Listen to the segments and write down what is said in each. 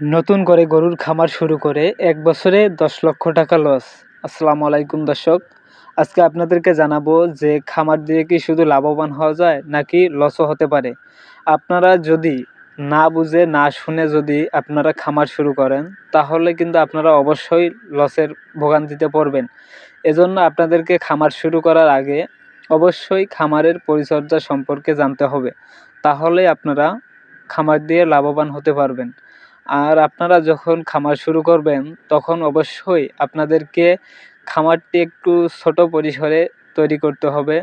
নতুন করে গরুর খামার শুরু করে এক বছরে দশ লক্ষ টাকা লস। আসসালামু আলাইকুম, দর্শক। আজকে আপনাদেরকে জানাব যে খামার দিয়ে কি শুধু লাভবান হওয়া যায় নাকি লসও হতে পারে। আপনারা যদি না বুঝে, না শুনে যদি আপনারা খামার শুরু করেন, তাহলে কিন্তু আপনারা অবশ্যই লসের ভোগান্তিতে পড়বেন। এজন্য আপনাদেরকে খামার শুরু করার আগে অবশ্যই খামারের পরিচর্যা সম্পর্কে জানতে হবে। তাহলে আপনারা খামার দিয়ে লাভবান হতে পারবেন। আর আপনারা যখন খামার শুরু করবেন, তখন অবশ্যই আপনাদেরকে খামারটি একটু ছোট পরিসরে তৈরি করতে হবে।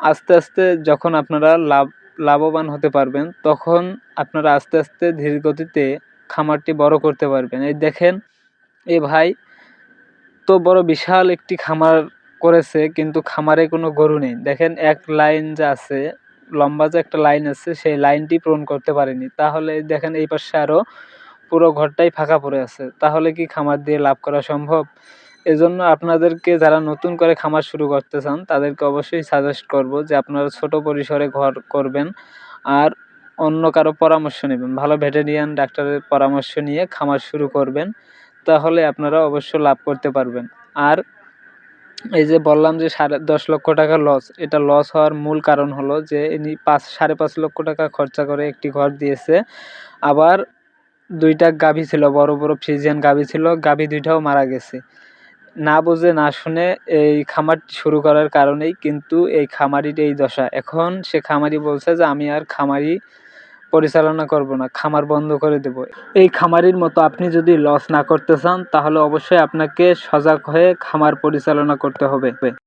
আস্তে আস্তে যখন আপনারা লাভ, লাভবান হতে পারবেন, তখন আপনারা আস্তে আস্তে ধীর গতিতে খামারটি বড় করতে পারবেন। এই দেখেন, এ ভাই তো বড় বিশাল একটি খামার করেছে, কিন্তু খামারে কোনো গরু নেই। দেখেন, এক লাইন যা আছে লম্বা যে একটা লাইন আছে, সেই লাইনটি পূরণ করতে পারেনি। তাহলে দেখেন এই পাশে আরও পুরো ঘরটাই ফাঁকা পড়ে আছে। তাহলে কি খামার দিয়ে লাভ করা সম্ভব? এজন্য আপনাদেরকে যারা নতুন করে খামার শুরু করতে চান, তাদেরকে অবশ্যই সাজেস্ট করব যে আপনারা ছোট পরিসরে ঘর করবেন আর অন্য কারও পরামর্শ নেবেন। ভালো ভেটেরিয়ান ডাক্তারের পরামর্শ নিয়ে খামার শুরু করবেন, তাহলে আপনারা অবশ্য লাভ করতে পারবেন। আর এই যে বললাম যে সাড়ে দশ লক্ষ টাকা লস এটা লস হওয়ার মূল কারণ হলো যে ইনি পাঁচ, সাড়ে পাঁচ লক্ষ টাকা খরচা করে একটি ঘর দিয়েছে। আবার দুইটা গাভী ছিল, বড় বড় ফ্রিজিয়ান গাভী ছিল, গাভী দুইটাও মারা গেছে। না বুঝে, না শুনে এই খামারটি শুরু করার কারণেই কিন্তু এই খামারির এই দশা। এখন সে খামারি বলছে যে, আমি আর খামারি পরিচালনা করব না, খামার বন্ধ করে দেব। এই খামারের মতো আপনি যদি লস না করতে চান, তাহলে অবশ্যই আপনাকে সজাগ হয়ে খামার পরিচালনা করতে হবে।